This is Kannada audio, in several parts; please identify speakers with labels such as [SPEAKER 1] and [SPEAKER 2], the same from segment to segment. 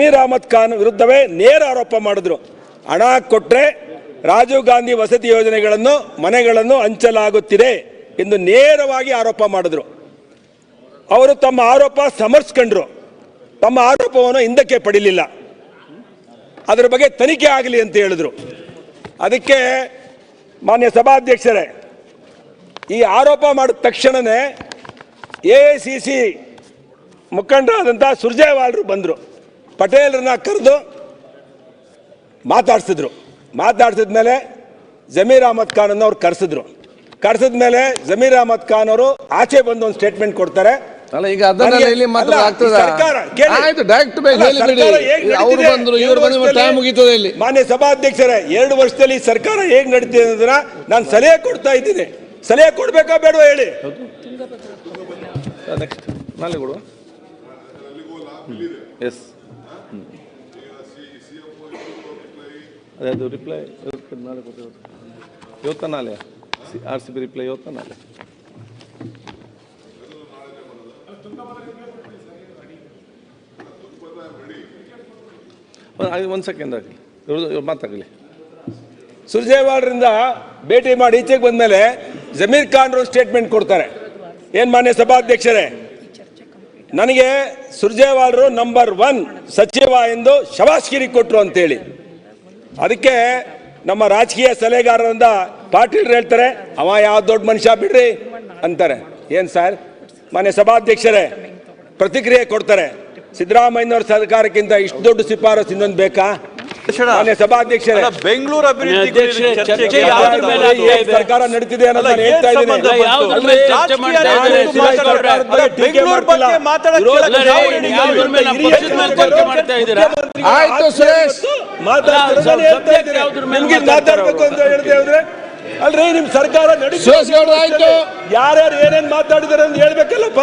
[SPEAKER 1] ಜಮೀರ್ ಅಹಮದ್ ಖಾನ್ ವಿರುದ್ಧವೇ ನೇರ ಆರೋಪ ಮಾಡಿದ್ರು. ಹಣ ಕೊಟ್ಟರೆ ರಾಜೀವ್ ಗಾಂಧಿ ವಸತಿ ಯೋಜನೆಗಳನ್ನು, ಮನೆಗಳನ್ನು ಹಂಚಲಾಗುತ್ತಿದೆ ಎಂದು ನೇರವಾಗಿ ಆರೋಪ ಮಾಡಿದ್ರು. ಅವರು ತಮ್ಮ ಆರೋಪ ಸಮರ್ಸ್ಕೊಂಡ್ರು. ತಮ್ಮ ಆರೋಪವನ್ನು ಹಿಂದಕ್ಕೆ ಪಡಿಲಿಲ್ಲ. ಅದರ ಬಗ್ಗೆ ತನಿಖೆ ಆಗಲಿ ಅಂತ ಹೇಳಿದ್ರು. ಅದಕ್ಕೆ ಮಾನ್ಯ ಸಭಾಧ್ಯಕ್ಷರೇ, ಈ ಆರೋಪ ಮಾಡಿದ ತಕ್ಷಣವೇ ಎ ಸಿ ಸಿ ಮುಖಂಡರಾದಂಥ ಸುರ್ಜೇವಾಲರು ಬಂದರು. ಪಟೇಲ್ರನ್ನ ಕರೆದು ಮಾತಾಡಿಸಿದ್ರು. ಮಾತಾಡ್ಸಿದ ಮೇಲೆ ಜಮೀರ್ ಅಹಮದ್ ಖಾನ್ ಅನ್ನು ಅವ್ರು ಕರೆಸಿದ್ರು. ಕರೆಸಿದ ಮೇಲೆ ಜಮೀರ್ ಅಹಮದ್ ಖಾನ್ ಅವರು ಆಚೆ ಬಂದು ಒಂದು ಸ್ಟೇಟ್ಮೆಂಟ್ ಕೊಡ್ತಾರೆ.
[SPEAKER 2] ಅಲ್ಲ ಈಗ ಇಲ್ಲಿ
[SPEAKER 1] ಮಾನ್ಯ ಸಭಾಧ್ಯಕ್ಷರೇ ಎರಡು ವರ್ಷದಲ್ಲಿ ಸರ್ಕಾರ ಹೇಗ್ ನಡೀತಿದೆ ಅನ್ನೋದನ್ನ ನಾನು ಸಲಹೆ ಕೊಡ್ತಾ ಇದ್ದೀನಿ. ಸಲಹೆ ಕೊಡ್ಬೇಕಾ ಬೇಡವಾ ಹೇಳಿ?
[SPEAKER 2] ನಾಳೆ ಕೊಡುವ? ಎಸ್ ಅದೇ ರಿಪ್ಲೈ ನಾಳೆ ಇವತ್ತ. ನಾಳೆ? ಆರ್ ಸಿ ಬಿ ರಿಪ್ಲೈ ನಾಳೆ. ಒಂದು ಸೆಕೆಂಡ್ ಆಗಲಿ. ಮಾತಾಗಲಿ.
[SPEAKER 1] ಸುರ್ಜೇವಾಡ್ರಿಂದ ಭೇಟಿ ಮಾಡಿ ಈಚೆಗೆ ಬಂದ್ಮೇಲೆ ಜಮೀರ್ ಖಾನ್ ಸ್ಟೇಟ್ಮೆಂಟ್ ಕೊಡ್ತಾರೆ. ಏನ್ ಮಾನ್ಯ ಸಭಾಧ್ಯಕ್ಷರೇ? ನನಗೆ ಸುರ್ಜೇವಾಡ್ರು ನಂಬರ್ ಒನ್ ಸಚಿವ ಎಂದು ಶವಾಸ್ಗಿರಿ ಕೊಟ್ರು ಅಂತೇಳಿ. ಅದಕ್ಕೆ ನಮ್ಮ ರಾಜಕೀಯ ಸಲಹೆಗಾರರಿಂದ ಪಾಟೀಲ್ ಹೇಳ್ತಾರೆ, ಅವ ಯಾವ ದೊಡ್ಡ ಮನುಷ್ಯ ಬಿಡ್ರಿ ಅಂತಾರೆ. ಏನ್ ಸರ್? ಮಾನ್ಯ ಸಭಾಧ್ಯಕ್ಷರೇ, ಪ್ರತಿಕ್ರಿಯೆ ಕೊಡ್ತಾರೆ. ಸಿದ್ದರಾಮಯ್ಯನವ್ರ ಸರ್ಕಾರಕ್ಕಿಂತ ಇಷ್ಟು ದೊಡ್ಡ ಶಿಫಾರಸು ಇನ್ನೊಂದು ಬೇಕಾ? ಮಾನ್ಯ ಸಭಾಧ್ಯಕ್ಷರೇ
[SPEAKER 3] ಬೆಂಗಳೂರು ಅಭಿವೃದ್ಧಿ
[SPEAKER 4] ಅಧ್ಯಕ್ಷರೇ,
[SPEAKER 3] ಕುರಿತು ಚರ್ಚೆಗೆ
[SPEAKER 4] ಚರ್ಚೆ
[SPEAKER 3] ಯಾವ್ದ್ರ ಮೇಲೆ ಆಗ್ತಾ
[SPEAKER 1] ಸರ್ಕಾರ ನಡೀತಿದೆ ಅನ್ನೋದು
[SPEAKER 3] ಅಲ್ಲ,
[SPEAKER 1] ನಾನು
[SPEAKER 3] ಏನ್
[SPEAKER 1] ಹೇಳ್ತಾ ಇದ್ದೀನಿ
[SPEAKER 3] ಸಂಬಂಧ ಬಂತು?
[SPEAKER 4] ಯಾವ್ದ್ರ ಮೇಲೆ ಚರ್ಚೆ ಮಾಡ್ತಾ ಇದ್ದಾರೆ?
[SPEAKER 3] ಅಲ್ಲ, ಬೆಂಗಳೂರು ಬಗ್ಗೆ
[SPEAKER 4] ಅಲ್ಲ?
[SPEAKER 2] ಆಯ್ತು, ಸುರೇಶ್.
[SPEAKER 1] ಮಾತಾಡ್ತಾರೆ,
[SPEAKER 4] ಅಲ್ಲ,
[SPEAKER 1] ಹೇಳ್ತಾ ಇದ್ದೀನಿ. ನಿಮ್ಗೆ ಮಾತಾಡ್ಬೇಕು ಅಂತ ಹೇಳ್ತೇವೆ ಅಲ್ರಿ ನಿಮ್ ಸರ್ಕಾರ
[SPEAKER 2] ಆಯ್ತು.
[SPEAKER 1] ಯಾರ್ಯಾರು ಏನೇನ್ ಮಾತಾಡಿದಾರೆ ಅಂತ ಹೇಳ್ಬೇಕಲ್ಲಪ್ಪ?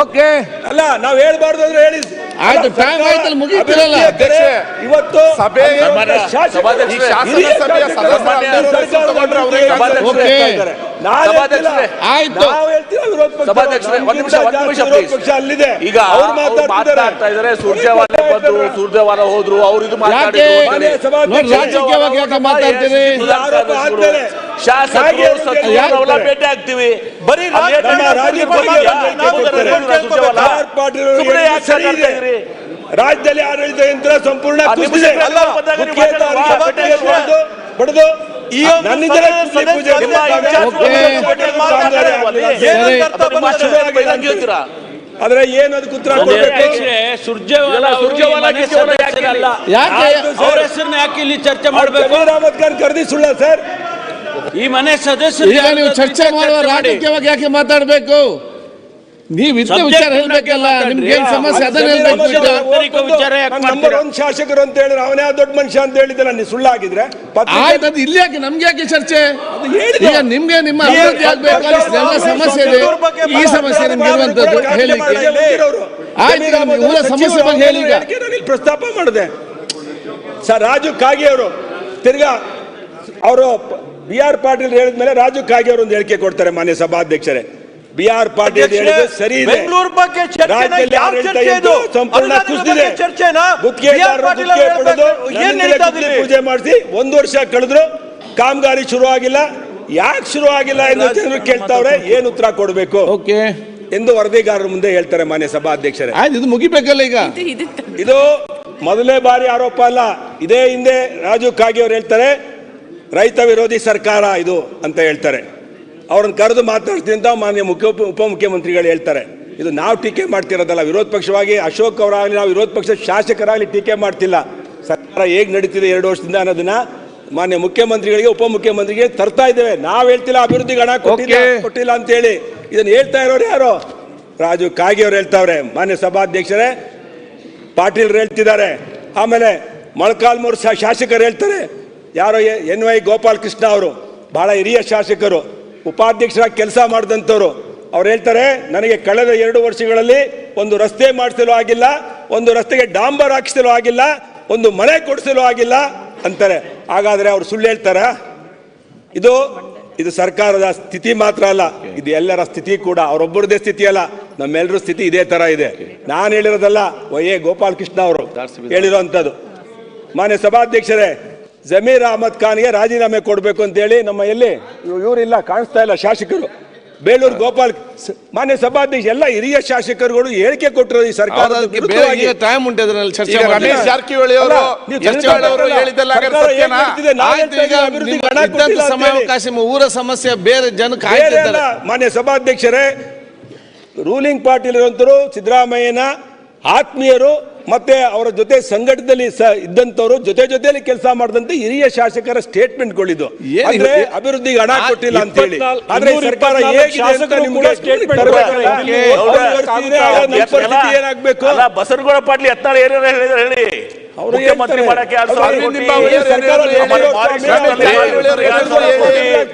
[SPEAKER 2] ಓಕೆ.
[SPEAKER 1] ಅಲ್ಲ ನಾವ್ ಹೇಳ್ಬಾರ್ದು ಅಂದ್ರೆ ಹೇಳಿ.
[SPEAKER 2] ಆಯ್ತು, ಆಯ್ತಲ್ಲ, ಮುಗೀತಿರಲ್ಲ.
[SPEAKER 5] ಅಧ್ಯಕ್ಷೆ,
[SPEAKER 1] ಇವತ್ತು
[SPEAKER 5] ಸಭೆ-
[SPEAKER 1] ಇದ್ದಾರೆ. ಅಲ್ಲಿದೆ.
[SPEAKER 5] ಈಗ
[SPEAKER 1] ಅವ್ರು
[SPEAKER 5] ಮಾತಾಡ್ತಾ ಇದಾರೆ ಸುರ್ಜೇವಾಲ ಬಂದ್ರು ಸುರ್ಜೇವಾಲ ಹೋದ್ರು ಅವ್ರು ಇದು ಮಾತಾಡಿದ್ರು
[SPEAKER 1] ಸಭಾಧ್ಯಕ್ಷ
[SPEAKER 2] ರಾಜಕೀಯವಾಗಿ ಯಾಕೆ ಮಾತಾಡ್ತೀರಿ
[SPEAKER 5] ಶಾಸಕರು ಸಚಿವರು
[SPEAKER 1] ಹೇಳ್ತಾರೆ?
[SPEAKER 5] ಭೇಟಿ ಆಗ್ತೀವಿ.
[SPEAKER 3] ಬರೀ
[SPEAKER 5] ಸುಮ್ಮನೆ ಯಾಕೆ
[SPEAKER 1] ಸರಿ? ರಾಜ್ಯದಲ್ಲಿ ಆಡಳಿತ ಯಂತ್ರ ಸಂಪೂರ್ಣ. ಬಡ್ದು-? ಆದ್ರೆ ಏನು ಅದಕ್ಕೆ ಉತ್ತರ ಕೊಡ್ಬೇಕು?
[SPEAKER 4] ಅಧ್ಯಕ್ಷರೇ ಸುರ್ಜೇವಾಲ
[SPEAKER 5] ಸುರ್ಜೇವಾಲ ಯಾಕೆ.
[SPEAKER 4] ಅವ್ರ ಹೆಸರನ್ನ ಯಾಕೆ ಇಲ್ಲಿ ಚರ್ಚೆ ಮಾಡ್ಬೇಕು?
[SPEAKER 1] ಖಾನ್ ಕರೆದಿ ಸುಳ್ಳ ಸರ್.
[SPEAKER 4] ಈ ಮನೆ ಸದಸ್ಯರು
[SPEAKER 2] ಈಗ ನೀವು ಚರ್ಚೆ ಮಾಡುವ
[SPEAKER 4] ಮಾಡಿ.
[SPEAKER 2] ರಾಜಕೀಯವಾಗಿ ಯಾಕೆ ಮಾತಾಡಬೇಕು ನೀವು ಇದ್ದ ವಿಚಾರ ಹೇಳ್ಬೇಕಲ್ಲ. ನಿಮ್ಗೆ ಏನ್ ಸಮಸ್ಯೆ ಅದನ್ನ ಹೇಳ್ಬೇಕು ಈಗ
[SPEAKER 4] ಆಂತರಿಕ ವಿಚಾರ ಯಾಕೆ
[SPEAKER 1] ನಂಬರ್
[SPEAKER 4] ಮಾಡ್ತೀರಾ?
[SPEAKER 1] ಒಂದ್ ಶಾಸಕರು ಅಂತ ಹೇಳಿದ್ರೆ ಅವನೇ ದೊಡ್ಡ ಮನುಷ್ಯ ಅಂತ ಹೇಳಿದ್ರೆ ನೀವು ಸುಳ್ಳಾಗಿದ್ರೆ ಪತ್ರಿಕೆ-
[SPEAKER 2] ಆಯ್ತು ಅದು ಇಲ್ಲಿ ಯಾಕೆ ನಮ್ಗೆ ಯಾಕೆ ಚರ್ಚೆ
[SPEAKER 1] ಹೇಳಿದೆ.
[SPEAKER 2] ಈಗ ನಿಮ್ಗೆ ನಿಮ್ಮ ಅಭಿವೃದ್ಧಿ ಆಗ್ಬೇಕು ಅಲ್ಲಿ ಎಲ್ಲ ಸಮಸ್ಯೆ ಇದೆ ಈ ಸಮಸ್ಯೆ ನಿಮ್ಗೆ ಇರುವಂತದ್ದು ಹೇಳಿ ಆಯ್ತು,
[SPEAKER 1] ಅಹಮದ್
[SPEAKER 2] ಊರ ಸಮಸ್ಯೆ ಬಗ್ಗೆ ಹೇಳಿ ಈಗ.
[SPEAKER 1] ಹೇಳಿಕೆ ನಾನು ಇಲ್ಲಿ ಪ್ರಸ್ತಾಪ ಮಾಡಿದೆ ಸರ್ ರಾಜು ಕಾಗಿ ಅವರು ತಿರ್ಗಾ ಅವರು ಬಿ ಆರ್ ಪಾಟೀಲ್ ಹೇಳಿದ್ಮೇಲೆ ರಾಜು ಕಾಗೆ ಅವರು ಒಂದು ಹೇಳಿಕೆ ಕೊಡ್ತಾರೆ ಮಾನ್ಯ ಸಭಾಧ್ಯಕ್ಷರೇ. ಬಿ ಆರ್ ಪಾಟೀಲ್ ಸರಿ ಇದೆ.
[SPEAKER 3] ಬೆಂಗಳೂರು ಬಗ್ಗೆ
[SPEAKER 1] ರಾಜ್ಯದಲ್ಲಿ ಆಡಳಿತ ಸಂಪೂರ್ಣ ಕುಸಿದಿದೆ? ಗುತ್ತಿಗೆದಾರರು ಗುತ್ತಿಗೆ ಪಡೆದು? ಪೂಜೆ ಮಾಡಿಸಿ ಒಂದು ವರ್ಷ ಕಳೆದ್ರು ಕಾಮಗಾರಿ ಶುರು ಆಗಿಲ್ಲ. ಯಾಕೆ ಶುರು ಆಗಿಲ್ಲ ಎಂದು ಜನರು ಕೇಳ್ತಾವ್ರೆ? ಏನ್ ಉತ್ತರ ಕೊಡಬೇಕು?
[SPEAKER 2] ಓಕೆ.
[SPEAKER 1] ಎಂದು ವರದಿಗಾರರ ಮುಂದೆ ಹೇಳ್ತಾರೆ ಮಾನ್ಯ ಸಭಾಧ್ಯಕ್ಷರೇ.
[SPEAKER 2] ಆಯ್ತು ಇದು ಮುಗಿಬೇಕಲ್ಲ ಈಗ?
[SPEAKER 1] ಇದು ಮೊದಲನೇ ಬಾರಿ ಆರೋಪ ಅಲ್ಲ. ಇದೇ ಹಿಂದೆ ರಾಜು ಕಾಗೆ ಅವರು ಹೇಳ್ತಾರೆ ರೈತ ವಿರೋಧಿ ಸರ್ಕಾರ ಇದು ಅಂತ ಹೇಳ್ತಾರೆ. ಅವ್ರನ್ನ ಕರೆದು ಮಾತಾಡ್ತೀನಿ ಅಂತ ಮಾನ್ಯ ಮುಖ್ಯ ಉಪ- ಉಪಮುಖ್ಯಮಂತ್ರಿಗಳು ಹೇಳ್ತಾರೆ. ಇದು ನಾವು ಟೀಕೆ ಮಾಡ್ತಿರೋದಲ್ಲ ವಿರೋಧ ಪಕ್ಷವಾಗಿ ಅಶೋಕ್ ಅವರಾಗಲಿ ನಾವು ವಿರೋಧ ಪಕ್ಷದ ಶಾಸಕರಾಗಲಿ ಟೀಕೆ ಮಾಡ್ತಿಲ್ಲ. ಸರ್ಕಾರ ಹೇಗೆ ನಡೀತಿದೆ ಎರಡು ವರ್ಷದಿಂದ ಅನ್ನೋದನ್ನ ಮಾನ್ಯ ಮುಖ್ಯಮಂತ್ರಿಗಳಿಗೆ ಉಪಮುಖ್ಯಮಂತ್ರಿಗೆ ತರ್ತಾ ಇದ್ದೇವೆ. ನಾವು ಹೇಳ್ತಿಲ್ಲ ಅಭಿವೃದ್ಧಿಗೆ ಹಣ ಕೊಟ್ಟಿಲ್ಲ. ಕೊಟ್ಟಿಲ್ಲ ಅಂತ ಹೇಳಿ. ಇದನ್ನ ಹೇಳ್ತಾ ಇರೋರು ಯಾರು? ರಾಜು ಕಾಗಿ ಅವ್ರು ಹೇಳ್ತಾವ್ರೆ. ಮಾನ್ಯ ಸಭಾಧ್ಯಕ್ಷರೇ ಪಾಟೀಲ್ರು ಹೇಳ್ತಿದ್ದಾರೆ. ಆಮೇಲೆ ಮೊಳಕಾಲ್ಮೂರು ಶಾಸಕರು ಹೇಳ್ತಾರೆ ಯಾರೋ ಎನ್ ವೈ ಗೋಪಾಲ್ ಕೃಷ್ಣ ಅವರು ಬಹಳ ಹಿರಿಯ ಶಾಸಕರು ಉಪಾಧ್ಯಕ್ಷರಾಗಿ ಕೆಲಸ ಮಾಡಿದಂಥವ್ರು ಅವ್ರು ಹೇಳ್ತಾರೆ ನನಗೆ ಕಳೆದ ಎರಡು ವರ್ಷಗಳಲ್ಲಿ ಒಂದು ರಸ್ತೆ ಮಾಡಿಸಲು ಆಗಿಲ್ಲ ಒಂದು ರಸ್ತೆಗೆ ಡಾಂಬರ್ ಹಾಕಿಸಲು ಆಗಿಲ್ಲ ಒಂದು ಮನೆ ಕೊಡಿಸಲು ಆಗಿಲ್ಲ ಅಂತಾರೆ. ಹಾಗಾದರೆ ಅವರು ಸುಳ್ಳು ಹೇಳ್ತಾರ? ಇದು ಇದು ಸರ್ಕಾರದ ಸ್ಥಿತಿ ಮಾತ್ರ ಅಲ್ಲ ಇದು ಎಲ್ಲರ ಸ್ಥಿತಿ ಕೂಡ ಅವರೊಬ್ಬರದೇ ಸ್ಥಿತಿ ಅಲ್ಲ ನಮ್ಮೆಲ್ಲರ ಸ್ಥಿತಿ ಇದೇ ತರ ಇದೆ. ನಾನು ಹೇಳಿರೋದಲ್ಲ ವೈ ಎ ಗೋಪಾಲ್ ಕೃಷ್ಣ ಅವರು ಹೇಳಿರೋಂಥದ್ದು. ಮಾನ್ಯ ಸಭಾಧ್ಯಕ್ಷರೇ ಜಮೀರ್ ಅಹಮದ್ ಖಾನ್ಗೆ ರಾಜೀನಾಮೆ ಕೊಡಬೇಕು ಅಂತ ಹೇಳಿ ನಮ್ಮ ಎಲ್ಲಿ ಇವ್ರು ಇವರಿಲ್ಲ ಕಾಣಿಸ್ತಾ ಇಲ್ಲ ಶಾಸಕರು. ಬೇಲೂರು ಗೋಪಾಲ್ ಮಾನ್ಯ ಸಭಾಧ್ಯಕ್ಷ ಎಲ್ಲ ಹಿರಿಯ ಶಾಸಕರುಗಳು ಹೇಳಿಕೆ ಕೊಟ್ಟರು ಈ ಸರ್ಕಾರ.
[SPEAKER 2] ಊರ ಸಮಸ್ಯೆ ಬೇರೆ ಜನ
[SPEAKER 1] ಮಾನ್ಯ ಸಭಾಧ್ಯಕ್ಷರೇ ರೂಲಿಂಗ್ ಪಾರ್ಟಿಲಿರುವಂತರು ಸಿದ್ದರಾಮಯ್ಯನ ಆತ್ಮೀಯರು ಮತ್ತೆ ಅವರ ಜೊತೆ ಸಂಘಟದಲ್ಲಿ ಸ ಇದ್ದಂತವರು ಜೊತೆ ಜೊತೆಲಿ ಕೆಲಸ ಮಾಡಿದಂತೆ ಹಿರಿಯ ಶಾಸಕರ ಸ್ಟೇಟ್ಮೆಂಟ್
[SPEAKER 2] ಗಳಿದು
[SPEAKER 1] ಅಂದ್ರೆ? ಅಭಿವೃದ್ಧಿಗೆ ಹಣ ಕೊಟ್ಟಿಲ್ಲ ಅಂತ ಹೇಳಿ. ಆದ್ರೆ ಸರ್ಕಾರ ಹೇಗಿದೆ ಏನಾಗ್ಬೇಕು
[SPEAKER 5] ಅಲ್ಲ ಬಸನಗೌಡ ಪಾಟೀಲ್ ಎತ್ತಾಳ ಏನೇನು ಹೇಳಿದ್ರೆ ಹೇಳಿ. ಮುಖ್ಯಮಂತ್ರಿ. ಮಾಡಕ್ಕೆ.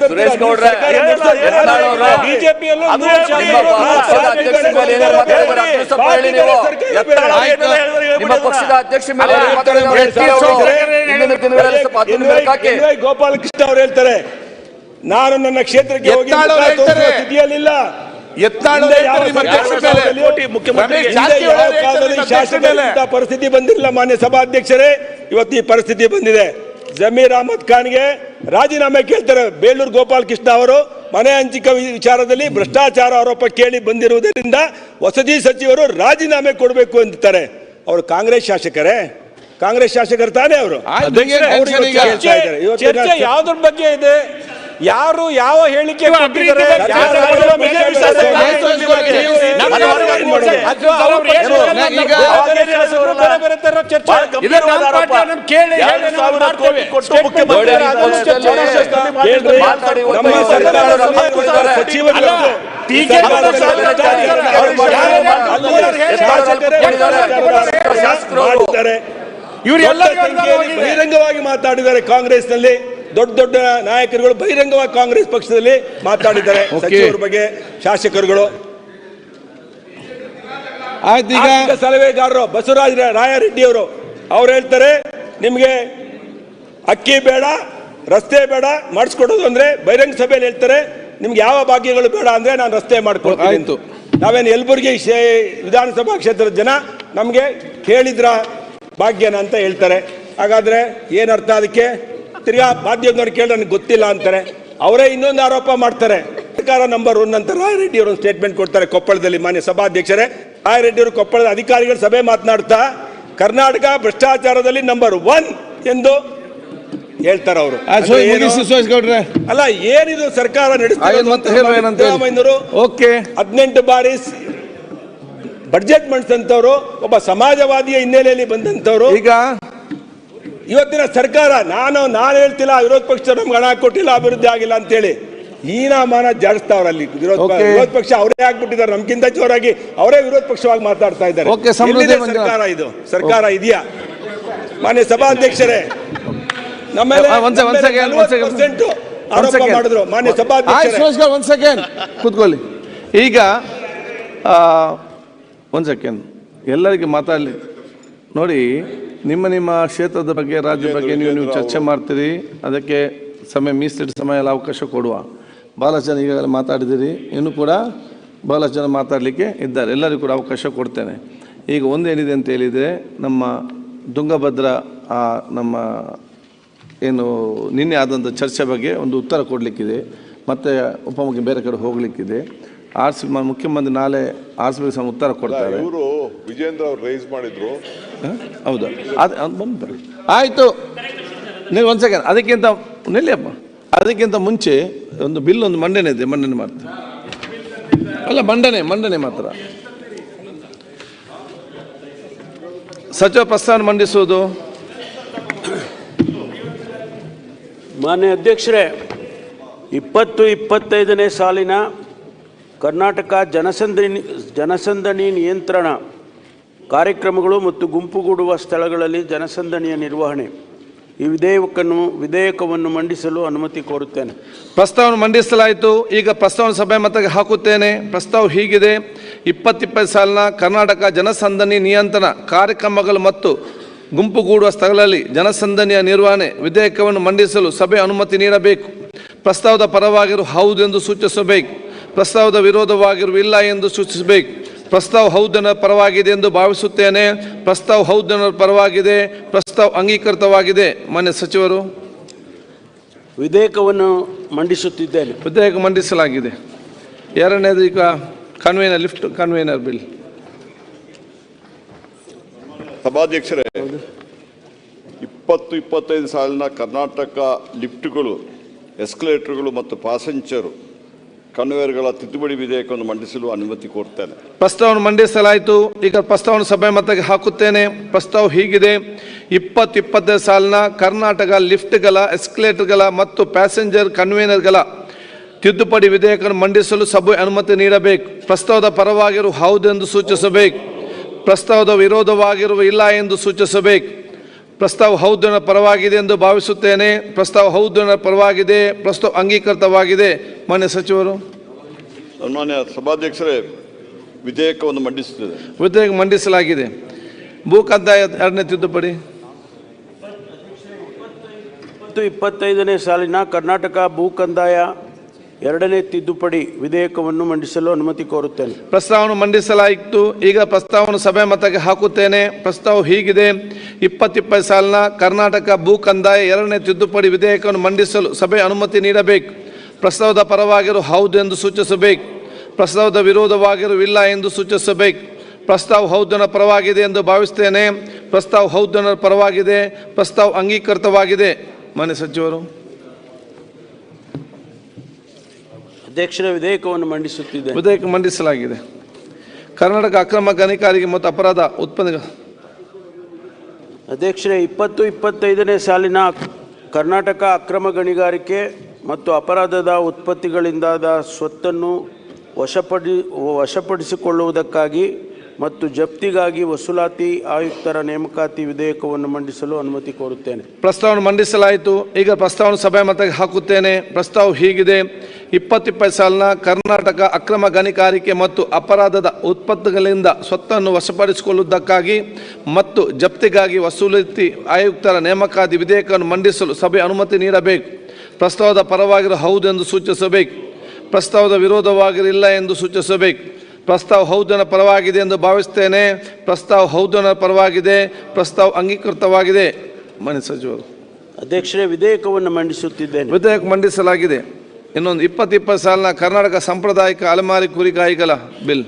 [SPEAKER 5] ಸುರೇಶ್ ಗೌಡ್ರೆ ನಿಮ್ಮ
[SPEAKER 3] ಪಕ್ಷದ
[SPEAKER 6] ಅಧ್ಯಕ್ಷ ಮೇಲೆ
[SPEAKER 1] ಗೋಪಾಲಕೃಷ್ಣ ಅವರು ಹೇಳ್ತಾರೆ ನಾನು ನನ್ನ ಕ್ಷೇತ್ರಕ್ಕೆ ಹೋಗಿ ಪರಿಸ್ಥಿತಿ ಬಂದಿರಲಿಲ್ಲ ಮಾನ್ಯ ಸಭಾಧ್ಯಕ್ಷರೇ ಇವತ್ತು ಈ ಪರಿಸ್ಥಿತಿ ಬಂದಿದೆ. ಜಮೀರ್ ಅಹಮದ್ ಖಾನ್ಗೆ ರಾಜೀನಾಮೆ ಕೇಳ್ತಾರೆ ಬೇಲೂರು ಗೋಪಾಲ್ ಕೃಷ್ಣ ಅವರು. ಮನೆ ಹಂಚಿಕೆ ವಿಚಾರದಲ್ಲಿ ಭ್ರಷ್ಟಾಚಾರ ಆರೋಪ ಕೇಳಿ ಬಂದಿರುವುದರಿಂದ ವಸತಿ ಸಚಿವರು ರಾಜೀನಾಮೆ ಕೊಡಬೇಕು ಅಂತಾರೆ. ಅವರು ಕಾಂಗ್ರೆಸ್ ಶಾಸಕರೇ? ಕಾಂಗ್ರೆಸ್ ಶಾಸಕರು ತಾನೇ ಅವರು?
[SPEAKER 3] ಯಾವ್ದ್ರ ಬಗ್ಗೆ ಇದೆ? ಯಾರು ಯಾವ ಹೇಳಿಕೆ ಕೊಟ್ಟಿದ್ದಾರೆ? ಶಾಸಕರು.
[SPEAKER 1] ಬಹಿರಂಗವಾಗಿ ಮಾತಾಡಿದ್ದಾರೆ ಕಾಂಗ್ರೆಸ್ನಲ್ಲಿ. ದೊಡ್ಡ ದೊಡ್ಡ ನಾಯಕರುಗಳು ಬಹಿರಂಗವಾಗಿ ಕಾಂಗ್ರೆಸ್ ಪಕ್ಷದಲ್ಲಿ ಮಾತಾಡಿದ್ದಾರೆ. ಸಚಿವರ ಬಗ್ಗೆ ಶಾಸಕರುಗಳು. ಆರ್ಥಿಕ ಸಲಹೆಗಾರರು ಬಸವರಾಜ ರಾಯರೆಡ್ಡಿ ಅವರು ಅವ್ರು ಹೇಳ್ತಾರೆ ನಿಮಗೆ ಅಕ್ಕಿ ಬೇಡ ರಸ್ತೆ ಬೇಡ ಮಾಡಿಸ್ಕೊಡೋದು ಅಂದ್ರೆ ಬಹಿರಂಗ ಸಭೆಯಲ್ಲಿ ಹೇಳ್ತಾರೆ ನಿಮ್ಗೆ ಯಾವ ಭಾಗ್ಯಗಳು ಬೇಡ ಅಂದ್ರೆ ನಾನು ರಸ್ತೆ ಮಾಡ್ಕೊಡ್ತೀನಿ.
[SPEAKER 2] ಆಯ್ತು.
[SPEAKER 1] ನಾವೇನು ಯಲಬುರ್ಗಿ ಶೇ- ವಿಧಾನಸಭಾ ಕ್ಷೇತ್ರದ ಜನ ನಮಗೆ ಕೇಳಿದ್ರ ಭಾಗ್ಯನ ಅಂತ ಹೇಳ್ತಾರೆ. ಹಾಗಾದ್ರೆ ಏನರ್ಥ ಅದಕ್ಕೆ? ತಿರ್ಗಾ ಮಾಧ್ಯಮದವ್ರು ಕೇಳಿ ನನಗೆ ಗೊತ್ತಿಲ್ಲ ಅಂತಾರೆ. ಅವರೇ ಇನ್ನೊಂದು ಆರೋಪ ಮಾಡ್ತಾರೆ. ಸರ್ಕಾರ ನಂಬರ್ ಒನ್ ಅಂತ ರಾಯರೆಡ್ಡಿ ಅವರು ಸ್ಟೇಟ್ಮೆಂಟ್ ಕೊಡ್ತಾರೆ ಕೊಪ್ಪಳದಲ್ಲಿ ಮಾನ್ಯ ಸಭಾಧ್ಯಕ್ಷರೇ. ರಾಯರೆಡ್ಡಿ ಅವರು ಕೊಪ್ಪಳದ ಅಧಿಕಾರಿಗಳ ಸಭೆ ಮಾತನಾಡ್ತಾ ಕರ್ನಾಟಕ ಭ್ರಷ್ಟಾಚಾರದಲ್ಲಿ ನಂಬರ್ ಒನ್ ಎಂದು ಹೇಳ್ತಾರೆ ಅವರು. ಅಲ್ಲ ಏನಿದು ಸರ್ಕಾರ
[SPEAKER 2] ನಡೆಸ್ತಾರೆ
[SPEAKER 1] ಹದಿನೆಂಟು ಬಾರಿ ಬಡ್ಜೆಟ್ ಮಂಡಿಸಂತವ್ರು ಒಬ್ಬ ಸಮಾಜವಾದಿಯ ಹಿನ್ನೆಲೆಯಲ್ಲಿ ಬಂದಂತವ್ರು
[SPEAKER 2] ಈಗ
[SPEAKER 1] ಇವತ್ತಿನ ಸರ್ಕಾರ ನಾನು ನಾನು ಹೇಳ್ತಿಲ್ಲ ವಿರೋಧ ಪಕ್ಷ ನಮ್ಗೆ ಹಣ ಕೊಟ್ಟಿಲ್ಲ ಅಭಿವೃದ್ಧಿ ಆಗಿಲ್ಲ ಅಂತೇಳಿ. ಹೀನಮಾನ ಜಾಡಿಸ್ತಾವ್ರ ಅಲ್ಲಿ. ವಿರೋಧ ಪಕ್ಷ ಅವರೇ ಆಗ್ಬಿಟ್ಟಿದ್ದಾರೆ. ನಮ್ಗಿಂತ ಜೋರಾಗಿ ಅವರೇ ವಿರೋಧ ಪಕ್ಷವಾಗಿ ಮಾತಾಡ್ತಾ ಇದ್ದಾರೆ. ಸರ್ಕಾರ ಇದು? ಸರ್ಕಾರ ಇದೆಯಾ? ಮಾನ್ಯ ಸಭಾಧ್ಯಕ್ಷರೇ ನಮ್ಮ ಮೇಲೆ
[SPEAKER 2] ಆ, ಒಂದ್ ಸೆ- ಒಂದ್ second, ಒಂದ್ second.
[SPEAKER 1] 40%
[SPEAKER 2] ಒಂದ್
[SPEAKER 1] ಆರೋಪ ಮಾಡಿದ್ರು. ಮಾನ್ಯ
[SPEAKER 2] ಕೂತ್ಕೊಳ್ಳಿ. ಈಗ ಆ, ಒಂದು ಸೆಕೆಂಡ್ ಎಲ್ಲರಿಗೆ ಮಾತಾಡಲಿ. ನೋಡಿ ನಿಮ್ಮ ನಿಮ್ಮ ಕ್ಷೇತ್ರದ ಬಗ್ಗೆ ರಾಜ್ಯದ ಬಗ್ಗೆ ನೀವು ನೀವು ಚರ್ಚೆ ಮಾಡ್ತೀರಿ. ಅದಕ್ಕೆ ಸಮಯ ಮೀಸಲಿಟ್ಟು ಸಮಯ ಎಲ್ಲ ಅವಕಾಶ ಕೊಡುವ. ಭಾಳಷ್ಟು ಜನ ಈಗಾಗಲೇ ಮಾತಾಡಿದ್ದೀರಿ. ಇನ್ನೂ ಕೂಡ ಭಾಳಷ್ಟು ಜನ ಮಾತಾಡಲಿಕ್ಕೆ ಇದ್ದಾರೆ. ಎಲ್ಲರಿಗೂ ಕೂಡ ಅವಕಾಶ ಕೊಡ್ತೇನೆ. ಈಗ ಒಂದೇನಿದೆ ಅಂತ ಹೇಳಿದರೆ ನಮ್ಮ ತುಂಗಭದ್ರ ಆ, ನಮ್ಮ ಏನು ನಿನ್ನೆ ಆದಂಥ ಚರ್ಚೆ ಬಗ್ಗೆ ಒಂದು ಉತ್ತರ ಕೊಡಲಿಕ್ಕಿದೆ. ಮತ್ತು ಉಪಮುಖ್ಯ ಬೇರೆ ಕಡೆ ಹೋಗಲಿಕ್ಕಿದೆ. ಆರ್ ಸಿ ಮುಖ್ಯಮಂತ್ರಿ ನಾಳೆ ಆರ್ ಸಿ ಬಿ ಉತ್ತರ ಕೊಡ್ತಾರೆ.
[SPEAKER 7] ಇವರು ವಿಜೇಂದ್ರ ಅವ್ರು ರೈಸ್ ಮಾಡಿದ್ರು.
[SPEAKER 2] ಹೌದು? ಹೌದಾ ಅದು ಬಂದು ಬರ್ರಿ ಆಯಿತು. ನೀವು ಒಂದು ಸೆಕೆಂಡ್ ಅದಕ್ಕಿಂತ ನಿಲ್ಲಿಯಪ್ಪ ಅದಕ್ಕಿಂತ ಮುಂಚೆ ಒಂದು ಬಿಲ್ ಒಂದು ಮಂಡನೆ ಇದೆ ಮಂಡನೆ ಮಾಡ್ತೀನಿ. ಅಲ್ಲ ಮಂಡನೆ ಮಂಡನೆ ಮಾತ್ರ. ಸಚಿವ ಪ್ರಸ್ತಾವನೆ ಮಂಡಿಸುವುದು?
[SPEAKER 4] ಮಾನ್ಯ ಅಧ್ಯಕ್ಷರೇ ಇಪ್ಪತ್ತು ಇಪ್ಪತ್ತೈದನೇ ಸಾಲಿನ ಕರ್ನಾಟಕ ಜನಸಂದಣಿ ಜನಸಂದಣಿ ನಿಯಂತ್ರಣ ಕಾರ್ಯಕ್ರಮಗಳು ಮತ್ತು ಗುಂಪುಗೂಡುವ ಸ್ಥಳಗಳಲ್ಲಿ ಜನಸಂದಣಿಯ ನಿರ್ವಹಣೆ. ಈ ವಿಧೇಯಕವನ್ನು ವಿಧೇಯಕವನ್ನು ಮಂಡಿಸಲು ಅನುಮತಿ ಕೋರುತ್ತೇನೆ.
[SPEAKER 2] ಪ್ರಸ್ತಾವವನ್ನು ಮಂಡಿಸಲಾಯಿತು. ಈಗ ಪ್ರಸ್ತಾವನ ಸಭೆ ಮತಕ್ಕೆ ಹಾಕುತ್ತೇನೆ. ಪ್ರಸ್ತಾವ ಹೀಗಿದೆ. ಇಪ್ಪತ್ತಿಪ್ಪತ್ತು ಸಾಲಿನ ಕರ್ನಾಟಕ ಜನಸಂದಣಿ ನಿಯಂತ್ರಣ ಕಾರ್ಯಕ್ರಮಗಳು ಮತ್ತು ಗುಂಪುಗೂಡುವ ಸ್ಥಳಗಳಲ್ಲಿ ಜನಸಂದಣಿಯ ನಿರ್ವಹಣೆ ವಿಧೇಯಕವನ್ನು ಮಂಡಿಸಲು ಸಭೆ ಅನುಮತಿ ನೀಡಬೇಕು. ಪ್ರಸ್ತಾವದ ಪರವಾಗಿರು ಹೌದು ಎಂದು ಸೂಚಿಸಬೇಕು. ಪ್ರಸ್ತಾವದ ವಿರೋಧವಾಗಿರುವ ಇಲ್ಲ ಎಂದು ಸೂಚಿಸಬೇಕು. ಪ್ರಸ್ತಾವ ಹೌದನ ಪರವಾಗಿದೆ ಎಂದು ಭಾವಿಸುತ್ತೇನೆ. ಪ್ರಸ್ತಾವ ಹೌದನ ಪರವಾಗಿದೆ ಪ್ರಸ್ತಾವ ಅಂಗೀಕೃತವಾಗಿದೆ. ಮಾನ್ಯ ಸಚಿವರು.
[SPEAKER 4] ವಿಧೇಯಕವನ್ನು ಮಂಡಿಸುತ್ತಿದ್ದೇನೆ.
[SPEAKER 2] ವಿಧೇಯಕ ಮಂಡಿಸಲಾಗಿದೆ. ಎರಡನೇದು ಈಗ ಕನ್ವೇನರ್ ಲಿಫ್ಟ್ ಕನ್ವೇನರ್ ಬಿಲ್
[SPEAKER 8] ಸಭಾಧ್ಯಕ್ಷರೇ ಇಪ್ಪತ್ತು ಇಪ್ಪತ್ತೈದು ಸಾಲಿನ ಕರ್ನಾಟಕ ಲಿಫ್ಟ್ಗಳು ಎಸ್ಕಲೇಟರ್ಗಳು ಮತ್ತು ಪ್ಯಾಸೆಂಜರ್ ಕನ್ವೇರ್ಗಳ ತಿದ್ದುಪಡಿ ವಿಧೇಯಕವನ್ನು ಮಂಡಿಸಲು ಅನುಮತಿ ಕೊಡ್ತೇನೆ
[SPEAKER 2] ಪ್ರಸ್ತಾವವನ್ನು ಮಂಡಿಸಲಾಯಿತು. ಈಗ ಪ್ರಸ್ತಾವವನ್ನು ಸಭೆ ಮತಕ್ಕೆ ಹಾಕುತ್ತೇನೆ. ಪ್ರಸ್ತಾವ ಹೀಗಿದೆ. ಇಪ್ಪತ್ತು ಇಪ್ಪತ್ತೈದು ಸಾಲಿನ ಕರ್ನಾಟಕ ಲಿಫ್ಟ್ಗಳ, ಎಸ್ಕಲೇಟರ್ಗಳ ಮತ್ತು ಪ್ಯಾಸೆಂಜರ್ ಕನ್ವೇನರ್ಗಳ ತಿದ್ದುಪಡಿ ವಿಧೇಯಕವನ್ನು ಮಂಡಿಸಲು ಸಭೆ ಅನುಮತಿ ನೀಡಬೇಕು. ಪ್ರಸ್ತಾವದ ಪರವಾಗಿರುವ ಹೌದೆಂದು ಸೂಚಿಸಬೇಕು. ಪ್ರಸ್ತಾವದ ವಿರೋಧವಾಗಿರುವ ಇಲ್ಲ ಎಂದು ಸೂಚಿಸಬೇಕು. ಪ್ರಸ್ತಾವ ಹೌದನ ಪರವಾಗಿದೆ ಎಂದು ಭಾವಿಸುತ್ತೇನೆ. ಪ್ರಸ್ತಾವ ಹೌದನ ಪರವಾಗಿದೆ ಪ್ರಸ್ತಾವ ಅಂಗೀಕೃತವಾಗಿದೆ. ಮಾನ್ಯ ಸಚಿವರು.
[SPEAKER 8] ಸನ್ಮಾನ್ಯ ಸಭಾಧ್ಯಕ್ಷರೇ ವಿಧೇಯಕವನ್ನು ಮಂಡಿಸುತ್ತಿದೆ.
[SPEAKER 2] ವಿಧೇಯಕ ಮಂಡಿಸಲಾಗಿದೆ. ಭೂ ಕಂದಾಯ ಎರಡನೇ ತಿದ್ದುಪಡಿ.
[SPEAKER 4] ಮತ್ತು ಇಪ್ಪತ್ತೈದನೇ ಸಾಲಿನ ಕರ್ನಾಟಕ ಭೂ ಕಂದಾಯ ಎರಡನೇ ತಿದ್ದುಪಡಿ ವಿಧೇಯಕವನ್ನು ಮಂಡಿಸಲು ಅನುಮತಿ ಕೋರುತ್ತೇನೆ.
[SPEAKER 2] ಪ್ರಸ್ತಾವವನ್ನು ಮಂಡಿಸಲಾಯಿತು. ಈಗ ಪ್ರಸ್ತಾವವನ್ನು ಸಭೆ ಮತಕ್ಕೆ ಹಾಕುತ್ತೇನೆ. ಪ್ರಸ್ತಾವ ಹೀಗಿದೆ. ಇಪ್ಪತ್ತಿಪ್ಪತ್ತು ಸಾಲಿನ ಕರ್ನಾಟಕ ಭೂ ಕಂದಾಯ ಎರಡನೇ ತಿದ್ದುಪಡಿ ವಿಧೇಯಕವನ್ನು ಮಂಡಿಸಲು ಸಭೆ ಅನುಮತಿ ನೀಡಬೇಕು. ಪ್ರಸ್ತಾವದ ಪರವಾಗಿರು ಹೌದು ಎಂದು ಸೂಚಿಸಬೇಕು. ಪ್ರಸ್ತಾವದ ವಿರೋಧವಾಗಿರು ಇಲ್ಲ ಎಂದು ಸೂಚಿಸಬೇಕು. ಪ್ರಸ್ತಾವ ಹೌದನ ಪರವಾಗಿದೆ ಎಂದು ಭಾವಿಸ್ತೇನೆ ಪ್ರಸ್ತಾವ ಹೌದನ ಪರವಾಗಿದೆ. ಪ್ರಸ್ತಾವ ಅಂಗೀಕೃತವಾಗಿದೆ. ಮಾನ್ಯ ಸಚಿವರು.
[SPEAKER 4] ಅಧ್ಯಕ್ಷರ ವಿಧೇಯಕವನ್ನು ಮಂಡಿಸುತ್ತಿದೆ.
[SPEAKER 2] ವಿಧೇಯಕ ಮಂಡಿಸಲಾಗಿದೆ. ಕರ್ನಾಟಕ ಅಕ್ರಮ ಗಣಿಗಾರಿಕೆ ಮತ್ತು ಅಪರಾಧ ಉತ್ಪನ್ನ
[SPEAKER 4] ಅಧ್ಯಕ್ಷರೇ ಇಪ್ಪತ್ತು ಇಪ್ಪತ್ತೈದನೇ ಸಾಲಿನ ಕರ್ನಾಟಕ ಅಕ್ರಮ ಗಣಿಗಾರಿಕೆ ಮತ್ತು ಅಪರಾಧದ ಉತ್ಪತ್ತಿಗಳಿಂದಾದ ಸ್ವತ್ತನ್ನು ವಶಪಡಿ ವಶಪಡಿಸಿಕೊಳ್ಳುವುದಕ್ಕಾಗಿ ಮತ್ತು ಜಪ್ತಿಗಾಗಿ ವಸೂಲಾತಿ ಆಯುಕ್ತರ ನೇಮಕಾತಿ ವಿಧೇಯಕವನ್ನು ಮಂಡಿಸಲು ಅನುಮತಿ ಕೋರುತ್ತೇನೆ.
[SPEAKER 2] ಪ್ರಸ್ತಾವವನ್ನು ಮಂಡಿಸಲಾಯಿತು. ಈಗ ಪ್ರಸ್ತಾವವನ್ನು ಸಭೆ ಮತಕ್ಕೆ ಹಾಕುತ್ತೇನೆ. ಪ್ರಸ್ತಾವ ಹೀಗಿದೆ. ಇಪ್ಪತ್ತಿಪ್ಪತ್ತು ಸಾಲಿನ ಕರ್ನಾಟಕ ಅಕ್ರಮ ಗಣಿಗಾರಿಕೆ ಮತ್ತು ಅಪರಾಧದ ಉತ್ಪತ್ತಿಗಳಿಂದ ಸ್ವತ್ತನ್ನು ವಶಪಡಿಸಿಕೊಳ್ಳುವುದಕ್ಕಾಗಿ ಮತ್ತು ಜಪ್ತಿಗಾಗಿ ವಸೂಲಾತಿ ಆಯುಕ್ತರ ನೇಮಕಾತಿ ವಿಧೇಯಕವನ್ನು ಮಂಡಿಸಲು ಸಭೆ ಅನುಮತಿ ನೀಡಬೇಕು. ಪ್ರಸ್ತಾವದ ಪರವಾಗಿರೋ ಹೌದೆಂದು ಸೂಚಿಸಬೇಕು. ಪ್ರಸ್ತಾವದ ವಿರೋಧವಾಗಿರಲಿಲ್ಲ ಎಂದು ಸೂಚಿಸಬೇಕು. ಪ್ರಸ್ತಾವ ಹೌದನ ಪರವಾಗಿದೆ ಎಂದು ಭಾವಿಸ್ತೇನೆ. ಪ್ರಸ್ತಾವ ಹೌದನ ಪರವಾಗಿದೆ ಪ್ರಸ್ತಾವ ಅಂಗೀಕೃತವಾಗಿದೆ. ಮನೆ ಸಚಿವರು
[SPEAKER 4] ಅಧ್ಯಕ್ಷರೇ ವಿಧೇಯಕವನ್ನು ಮಂಡಿಸುತ್ತಿದ್ದೇನೆ.
[SPEAKER 2] ವಿಧೇಯಕ ಮಂಡಿಸಲಾಗಿದೆ. ಇನ್ನೊಂದು ಇಪ್ಪತ್ತು ಇಪ್ಪತ್ತು ಸಾಲಿನ ಕರ್ನಾಟಕ ಸಾಂಪ್ರದಾಯಿಕ ಅಲೆಮಾರಿ ಕುರಿಗಾಯಿಗಳ ಬಿಲ್.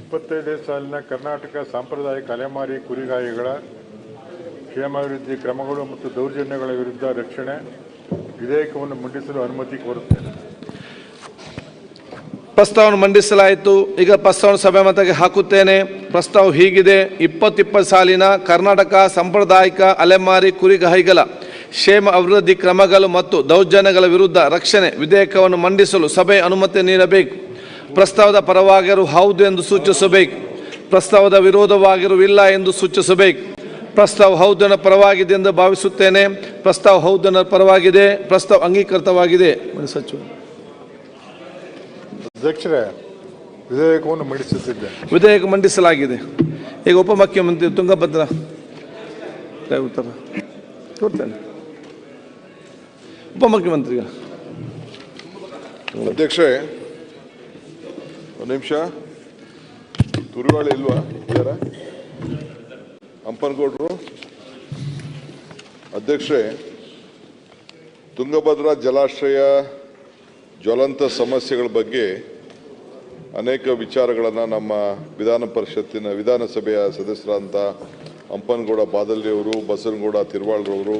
[SPEAKER 9] ಇಪ್ಪತ್ತೈದನೇ ಸಾಲಿನ ಕರ್ನಾಟಕ ಸಾಂಪ್ರದಾಯಿಕ ಅಲೆಮಾರಿ ಕುರಿಗಾಯಿಗಳ ಕ್ಷೇಮಾಭಿವೃದ್ಧಿ ಕ್ರಮಗಳು ಮತ್ತು ದೌರ್ಜನ್ಯಗಳ ವಿರುದ್ಧ ರಕ್ಷಣೆ ವಿಧೇಯಕವನ್ನು ಮಂಡಿಸಲು ಅನುಮತಿ ಕೋರುತ್ತೇನೆ.
[SPEAKER 2] ಪ್ರಸ್ತಾವವನ್ನು ಮಂಡಿಸಲಾಯಿತು. ಈಗ ಪ್ರಸ್ತಾವನ ಸಭೆ ಮತಕ್ಕೆ ಹಾಕುತ್ತೇನೆ. ಪ್ರಸ್ತಾವ ಹೀಗಿದೆ. ಇಪ್ಪತ್ತಿಪ್ಪತ್ತು ಸಾಲಿನ ಕರ್ನಾಟಕ ಸಾಂಪ್ರದಾಯಿಕ ಅಲೆಮಾರಿ ಕುರಿಗಾಯಿಗಳ ಕ್ಷೇಮ ಅಭಿವೃದ್ಧಿ ಕ್ರಮಗಳು ಮತ್ತು ದೌರ್ಜನ್ಯಗಳ ವಿರುದ್ಧ ರಕ್ಷಣೆ ವಿಧೇಯಕವನ್ನು ಮಂಡಿಸಲು ಸಭೆ ಅನುಮತಿ ನೀಡಬೇಕು. ಪ್ರಸ್ತಾವದ ಪರವಾಗಿರು ಹೌದು ಎಂದು ಸೂಚಿಸಬೇಕು. ಪ್ರಸ್ತಾವದ ವಿರೋಧವಾಗಿರುವಿಲ್ಲ ಎಂದು ಸೂಚಿಸಬೇಕು. ಪ್ರಸ್ತಾವ ಹೌದನ ಪರವಾಗಿದೆ ಎಂದು ಭಾವಿಸುತ್ತೇನೆ. ಪ್ರಸ್ತಾವ ಹೌದನ ಪರವಾಗಿದೆ. ಪ್ರಸ್ತಾವ ಅಂಗೀಕೃತವಾಗಿದೆ. ಸಚಿವ.
[SPEAKER 9] ಅಧ್ಯಕ್ಷರೇ ವಿಧೇಯಕವನ್ನು ಮಂಡಿಸುತ್ತಿದ್ದೆ.
[SPEAKER 2] ವಿಧೇಯಕ ಮಂಡಿಸಲಾಗಿದೆ. ಈಗ ಉಪಮುಖ್ಯಮಂತ್ರಿ ತುಂಗಭದ್ರಾ. ಉತ್ತರ ಕೊಡ್ತೇನೆ. ಉಪಮುಖ್ಯಮಂತ್ರಿಗಳು
[SPEAKER 8] ಅಧ್ಯಕ್ಷರೇ ಒಂದು ನಿಮಿಷ. ತುರುವಾಳಿ ಇಲ್ವಾ? ಯಾರ ಹಂಪನಗೌಡರು ಅಧ್ಯಕ್ಷೆ ತುಂಗಭದ್ರಾ ಜಲಾಶಯ ಜ್ವಲಂತ ಸಮಸ್ಯೆಗಳ ಬಗ್ಗೆ ಅನೇಕ ವಿಚಾರಗಳನ್ನು ನಮ್ಮ ವಿಧಾನ ಪರಿಷತ್ತಿನ ವಿಧಾನಸಭೆಯ ಸದಸ್ಯರಾದಂಥ ಹಂಪನಗೌಡ ಬಾದಲ್ಲಿಯವರು ಬಸನಗೌಡ ತಿರುವಾಳ್ರವರು,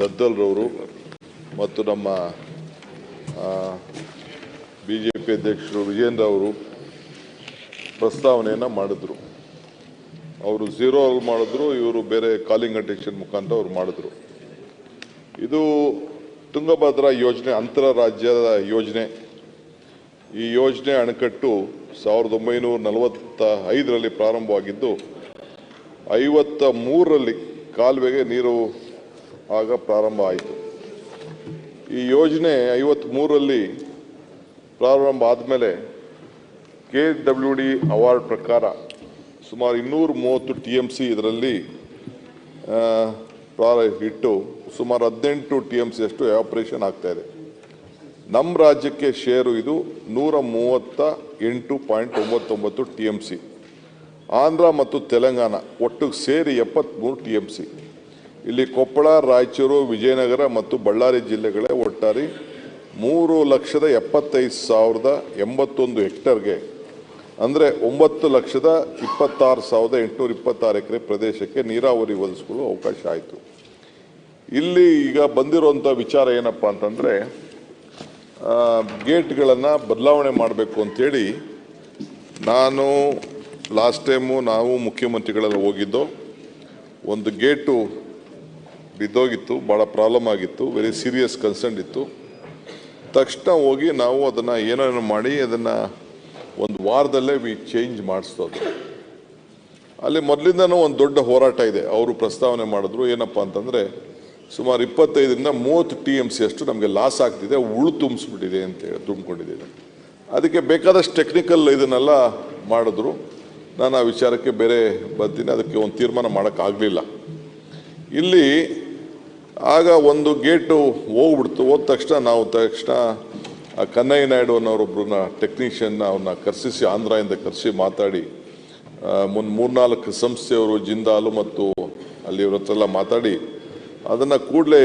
[SPEAKER 8] ದದ್ದಲ್ರವರು ಮತ್ತು ನಮ್ಮ ಬಿ ಜೆ ಪಿ ಅಧ್ಯಕ್ಷರು ವಿಜೇಂದ್ರ ಅವರು ಪ್ರಸ್ತಾವನೆಯನ್ನು ಮಾಡಿದ್ರು. ಅವರು ಝೀರೋ ಅಲ್ಲಿ ಮಾಡಿದ್ರು, ಇವರು ಬೇರೆ ಕಾಲಿಂಗ್ ಅಟೆಕ್ಷನ್ ಮುಖಾಂತರ ಅವ್ರು ಮಾಡಿದ್ರು. ಇದು ತುಂಗಭದ್ರಾ ಯೋಜನೆ ಅಂತರರಾಜ್ಯದ ಯೋಜನೆ. ಈ ಯೋಜನೆ ಅಣೆಕಟ್ಟು ಸಾವಿರದ ಒಂಬೈನೂರ ನಲವತ್ತ ಐದರಲ್ಲಿ ಪ್ರಾರಂಭವಾಗಿದ್ದು ಐವತ್ತ ಮೂರರಲ್ಲಿ ಕಾಲುವೆಗೆ ನೀರು ಆಗ ಪ್ರಾರಂಭ ಆಯಿತು. ಈ ಯೋಜನೆ ಐವತ್ತ್ಮೂರರಲ್ಲಿ ಪ್ರಾರಂಭ ಆದಮೇಲೆ ಕೆ ಡಬ್ಲ್ಯೂ ಡಿ ಅವಾರ್ಡ್ ಪ್ರಕಾರ ಸುಮಾರು ಇನ್ನೂರು ಮೂವತ್ತು ಟಿ ಎಂ ಸಿ ಇದರಲ್ಲಿ ಇಟ್ಟು ಸುಮಾರು ಹದಿನೆಂಟು ಟಿ ಎಂ ಸಿ ಅಷ್ಟು ಆಪರೇಷನ್ ಆಗ್ತಾ ಇದೆ. ನಮ್ಮ ರಾಜ್ಯಕ್ಕೆ ಶೇರು ಇದು ನೂರ ಮೂವತ್ತ ಎಂಟು ಪಾಯಿಂಟ್ ಒಂಬತ್ತೊಂಬತ್ತು ಟಿ ಎಂ ಸಿ. ಆಂಧ್ರ ಮತ್ತು ತೆಲಂಗಾಣ ಒಟ್ಟಿಗೆ ಸೇರಿ ಎಪ್ಪತ್ತ್ಮೂರು ಟಿ ಎಂ ಸಿ. ಇಲ್ಲಿ ಕೊಪ್ಪಳ, ರಾಯಚೂರು, ವಿಜಯನಗರ ಮತ್ತು ಬಳ್ಳಾರಿ ಜಿಲ್ಲೆಗಳೇ ಒಟ್ಟಾರೆ ಮೂರು ಲಕ್ಷದ ಎಪ್ಪತ್ತೈದು ಸಾವಿರದ ಎಂಬತ್ತೊಂದು ಹೆಕ್ಟರ್ಗೆ ಅಂದರೆ ಒಂಬತ್ತು ಲಕ್ಷದ ಇಪ್ಪತ್ತಾರು ಸಾವಿರದ ಎಂಟುನೂರ ಇಪ್ಪತ್ತಾರು ಎಕರೆ ಪ್ರದೇಶಕ್ಕೆ ನೀರಾವರಿ ಒದಗಿಸ್ಕೊಳ್ಳೋ ಅವಕಾಶ ಆಯಿತು. ಇಲ್ಲಿ ಈಗ ಬಂದಿರುವಂಥ ವಿಚಾರ ಏನಪ್ಪ ಅಂತಂದರೆ ಗೇಟ್ಗಳನ್ನು ಬದಲಾವಣೆ ಮಾಡಬೇಕು ಅಂಥೇಳಿ ನಾನು ಲಾಸ್ಟ್ ಟೈಮು ನಾವು ಮುಖ್ಯಮಂತ್ರಿಗಳೆಲ್ಲ ಹೋಗಿದ್ದು, ಒಂದು ಗೇಟು ಬಿದ್ದೋಗಿತ್ತು ಭಾಳ ಪ್ರಾಬ್ಲಮ್ ಆಗಿತ್ತು ವೆರಿ ಸೀರಿಯಸ್ ಕನ್ಸರ್ನ್ ಇತ್ತು. ತಕ್ಷಣ ಹೋಗಿ ನಾವು ಅದನ್ನು ಏನೇನು ಮಾಡಿ ಅದನ್ನು ಒಂದು ವಾರದಲ್ಲೇ ವಿ ಚೇಂಜ್ ಮಾಡಿಸ್ತದೆ ಅಲ್ಲಿ ಮೊದಲಿಂದನೂ ಒಂದು ದೊಡ್ಡ ಹೋರಾಟ ಇದೆ. ಅವರು ಪ್ರಸ್ತಾವನೆ ಮಾಡಿದ್ರು, ಏನಪ್ಪ ಅಂತಂದರೆ ಸುಮಾರು ಇಪ್ಪತ್ತೈದರಿಂದ ಮೂವತ್ತು ಟಿ ಎಂ ಸಿ ಅಷ್ಟು ನಮಗೆ ಲಾಸ್ ಆಗ್ತಿದೆ, ಉಳು ತುಂಬಿಸ್ಬಿಟ್ಟಿದೆ ಅಂತ ಹೇಳಿ ತುಂಬಿಕೊಂಡಿದ್ದೀನಿ ಅದಕ್ಕೆ ಬೇಕಾದಷ್ಟು ಟೆಕ್ನಿಕಲ್ ಇದನ್ನೆಲ್ಲ ಮಾಡಿದ್ರು. ನಾನು ಆ ವಿಚಾರಕ್ಕೆ ಬೇರೆ ಬರ್ತೀನಿ ಅದಕ್ಕೆ ಒಂದು ತೀರ್ಮಾನ ಮಾಡೋಕ್ಕಾಗಲಿಲ್ಲ ಇಲ್ಲಿ ಆಗ ಒಂದು ಗೇಟು ಹೋಗ್ಬಿಡ್ತು, ಹೋದ ತಕ್ಷಣ ನಾವು ತಕ್ಷಣ ಆ ಕನ್ನಯ್ಯ ನಾಯ್ಡು ಅನ್ನೋರೊಬ್ಬರನ್ನ ಟೆಕ್ನಿಷಿಯನ್ನ ಅವ್ರನ್ನ ಕರೆಸಿಸಿ ಆಂಧ್ರದಿಂದ ಕರೆಸಿ ಮಾತಾಡಿ ಮುನ್ ಮೂರ್ನಾಲ್ಕು ಸಂಸ್ಥೆಯವರು ಜಿಂದಾಲು ಮತ್ತು ಅಲ್ಲಿ ಇವ್ರ ಹತ್ರ ಎಲ್ಲ ಮಾತಾಡಿ, ಅದನ್ನು ಕೂಡಲೇ